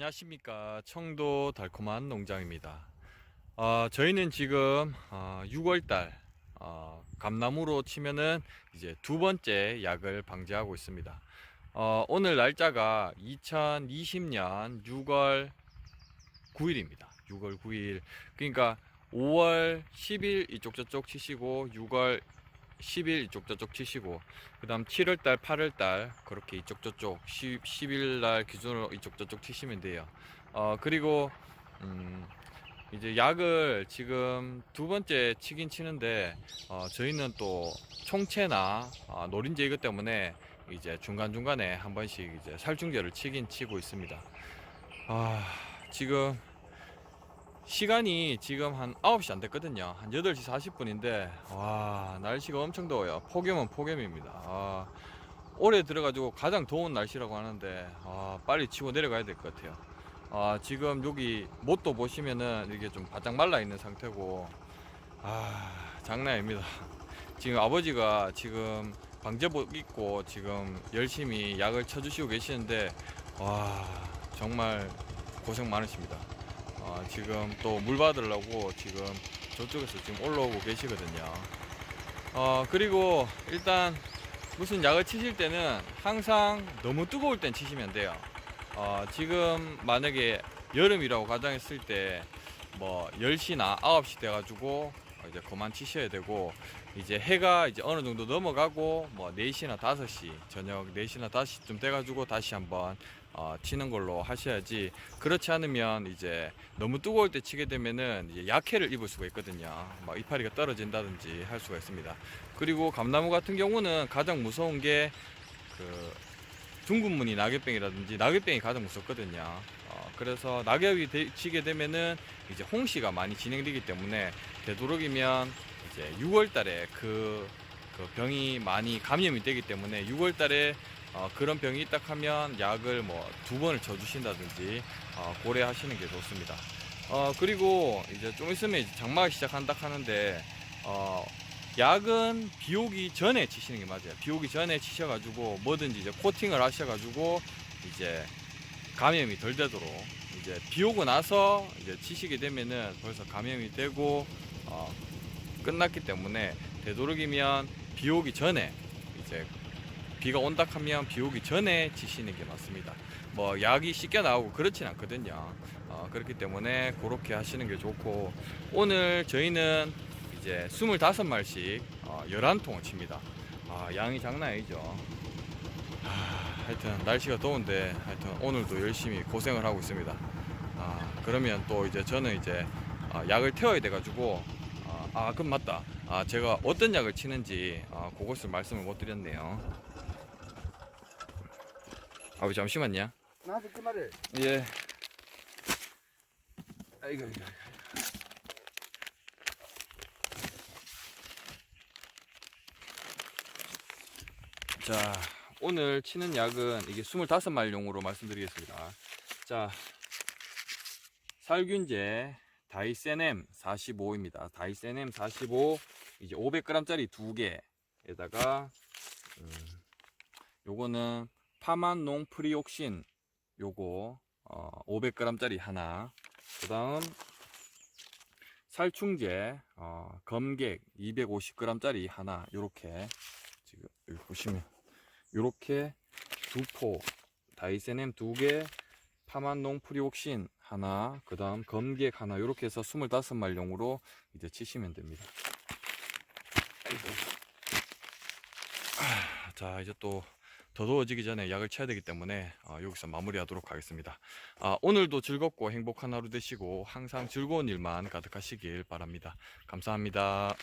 안녕하십니까. 청도 달콤한 농장입니다. 어, 저희는 지금 어, 6월달 어, 감나무로 치면은 이제 두 번째 약을 방제하고 있습니다. 어, 오늘 날짜가 2020년 6월 9일입니다. 6월 9일. 그러니까 5월 10일 이쪽 저쪽 치시고 6월 10일 이쪽 저쪽 치시고 그 다음 7월달 8월달 그렇게 이쪽 저쪽 10, 10일날 기준으로 이쪽 저쪽 치시면 돼요. 어 그리고 음 이제 약을 지금 두 번째 치긴 치는데 어 저희는 또 총체나 아, 노린재 이것 때문에 이제 중간중간에 한 번씩 이제 살충제를 치긴 치고 있습니다. 아 지금 시간이 지금 한 9시 안 됐거든요. 한 8시 40분인데, 와, 날씨가 엄청 더워요. 폭염은 폭염입니다. 아, 올해 들어가지고 가장 더운 날씨라고 하는데, 아, 빨리 치고 내려가야 될 것 같아요. 아, 지금 여기 못도 보시면은 이게 좀 바짝 말라 있는 상태고, 아, 장난 아닙니다. 지금 아버지가 지금 방제복 입고 지금 열심히 약을 쳐주시고 계시는데, 와, 정말 고생 많으십니다. 어, 지금 또 물 받으려고 지금 저쪽에서 지금 올라오고 계시거든요. 어, 그리고 일단 무슨 약을 치실 때는 항상 너무 뜨거울 땐 치시면 돼요. 어, 지금 만약에 여름이라고 가정했을 때 뭐 10시나 9시 돼가지고 이제 그만 치셔야 되고 이제 해가 이제 어느 정도 넘어가고 뭐 4시나 5시 저녁 4시나 5시쯤 돼 가지고 다시 한번 어, 치는 걸로 하셔야지 그렇지 않으면 이제 너무 뜨거울 때 치게 되면은 이제 약해를 입을 수가 있거든요. 막 이파리가 떨어진다든지 할 수가 있습니다. 그리고 감나무 같은 경우는 가장 무서운 게 그 둥근 무늬 낙엽병이라든지 낙엽병이 가장 무섭거든요. 어, 그래서 낙엽이 되- 치게 되면은 이제 홍시가 많이 진행되기 때문에 되도록이면 이제 6월달에 그, 그 병이 많이 감염이 되기 때문에 6월달에 어, 그런 병이 있다 하면 약을 뭐 두 번을 쳐주신다든지 어, 고려하시는 게 좋습니다. 어, 그리고 이제 좀 있으면 이제 장마가 시작한다 하는데 어, 약은 비 오기 전에 치시는 게 맞아요. 비 오기 전에 치셔가지고 뭐든지 이제 코팅을 하셔가지고 이제 감염이 덜 되도록 이제 비 오고 나서 이제 치시게 되면은 벌써 감염이 되고 어, 끝났기 때문에 되도록이면 비 오기 전에 이제 비가 온다 하면 비 오기 전에 치시는 게 맞습니다. 뭐 약이 쉽게 나오고 그렇진 않거든요. 어, 그렇기 때문에 그렇게 하시는 게 좋고 오늘 저희는 이제 25말씩 어, 11통을 칩니다. 아, 양이 장난 아니죠. 하, 하여튼 날씨가 더운데 하여튼 오늘도 열심히 고생을 하고 있습니다. 아, 그러면 또 이제 저는 이제 어, 약을 태워야 돼가지고 아, 아 그럼 맞다. 아, 제가 어떤 약을 치는지 아, 그것을 말씀을 못 드렸네요. 아버지 잠시만요. 나한테 그 말을 예. 아이고, 아이고. 자, 오늘 치는 약은 이게 25마리용으로 말씀드리겠습니다. 자, 살균제 다이세넴 45입니다. 다이세넴 45 이제 500g짜리 두 개에다가 음, 요거는 파만농 프리옥신 요거 어, 500g짜리 하나 그다음 살충제 어, 검객 250g짜리 하나 요렇게 지금 여기 보시면 요렇게 두 포 다이세넴 두 개 파만농 프리옥신 하나 그 다음 검객 하나 요렇게 해서 25마리용으로 이제 치시면 됩니다. 아, 자 이제 또 더 더워지기 전에 약을 쳐야 되기 때문에 어, 여기서 마무리하도록 하겠습니다. 아, 오늘도 즐겁고 행복한 하루 되시고 항상 즐거운 일만 가득하시길 바랍니다. 감사합니다.